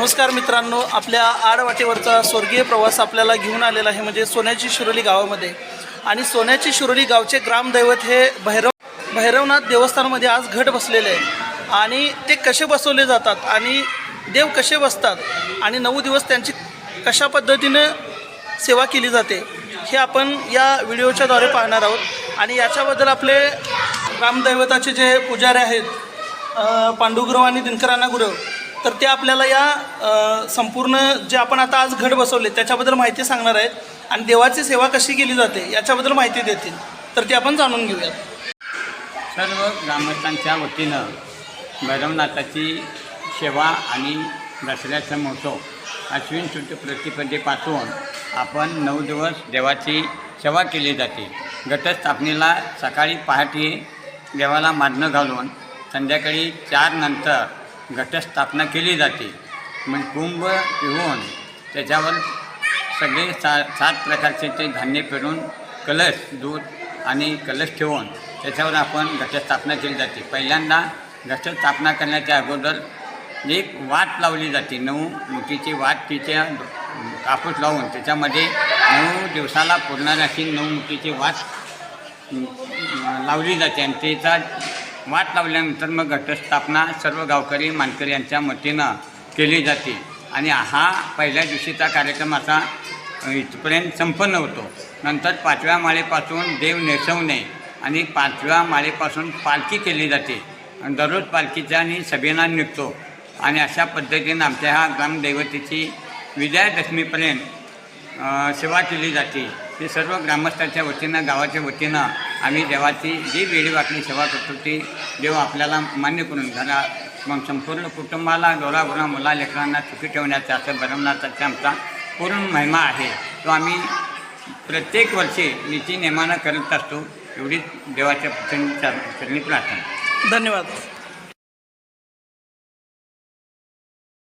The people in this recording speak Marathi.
नमस्कार मित्रांनो आपल्या आडवाटेवरचा स्वर्गीय प्रवास आपल्याला घेऊन आलेला आहे म्हणजे सोन्याची शिरोली गावामध्ये. आणि सोन्याची शिरोली गावचे ग्रामदैवत हे भैरव भैरवनाथ देवस्थानमध्ये आज घट बसलेले आहे. आणि ते कसे बसवले जातात आणि देव कसे बसतात आणि नऊ दिवस त्यांची कशा पद्धतीनं सेवा केली जाते हे आपण या व्हिडिओच्याद्वारे पाहणार आहोत. आणि याच्याबद्दल आपले ग्रामदैवताचे जे पुजारी आहेत पांडुगुरव आणि दिनकरांना गुरव तर ते आपल्याला या संपूर्ण जे आपण आता आज घट बसवले त्याच्याबद्दल माहिती सांगणार आहेत आणि देवाची सेवा कशी केली जाते याच्याबद्दल माहिती देतील. तर ते आपण जाणून घेऊयात. सर्व ग्रामस्थांच्या वतीनं भैरवनाथाची सेवा आणि दसऱ्याचा महोत्सव अश्विन शुद्ध प्रतिपदेपासून आपण नऊ दिवस देवाची सेवा केली जाते. घटस्थापनेला सकाळी पहाटे देवाला माडणं घालून संध्याकाळी चार नंतर घटस्थापना केली जाते. मग कुंभ येऊन त्याच्यावर सगळे सा सात प्रकारचे ते धान्य पेरून कलश दूध आणि कलश ठेवून त्याच्यावर आपण घटस्थापना केली जाते. पहिल्यांदा घटस्थापना करण्याच्या अगोदर एक वाट लावली जाते. नऊ मुठीची वाट तिच्या कापूस लावून त्याच्यामध्ये नऊ दिवसाला पुरणाऱ्याची अशी नऊ मुठीची वाट लावली जाते आणि त्याचा वाट लावल्यानंतर मग घटस्थापना सर्व गावकरी मानकरी यांच्या मतीनं केली जाते. आणि हा पहिल्या दिवशीचा कार्यक्रम असा इथपर्यंत संपन्न होतो. नंतर पाचव्या माळेपासून देव नेसवणे आणि पाचव्या माळेपासून पालखी केली जाते. दररोज पालखीचा आणि सभेना निघतो. आणि अशा पद्धतीनं आमच्या ह्या ग्रामदैवतेची विजयादशमीपर्यंत सेवा केली जाते. ती सर्व ग्रामस्थांच्या वतीनं गावाच्या वतीनं आम्ही देवाची जी वेळी वाकडी सेवा करतो ती देव आपल्याला मान्य करून घरा मग संपूर्ण कुटुंबाला डोळागोरा मुला लेकरांना सुखी ठेवण्याचा असं भरवण्याचा आमचा पूर्ण महिमा आहे. तो आम्ही प्रत्येक वर्षी नीती नेमानं करत असतो. एवढीच देवाच्या चरणी प्रार्थना. धन्यवाद.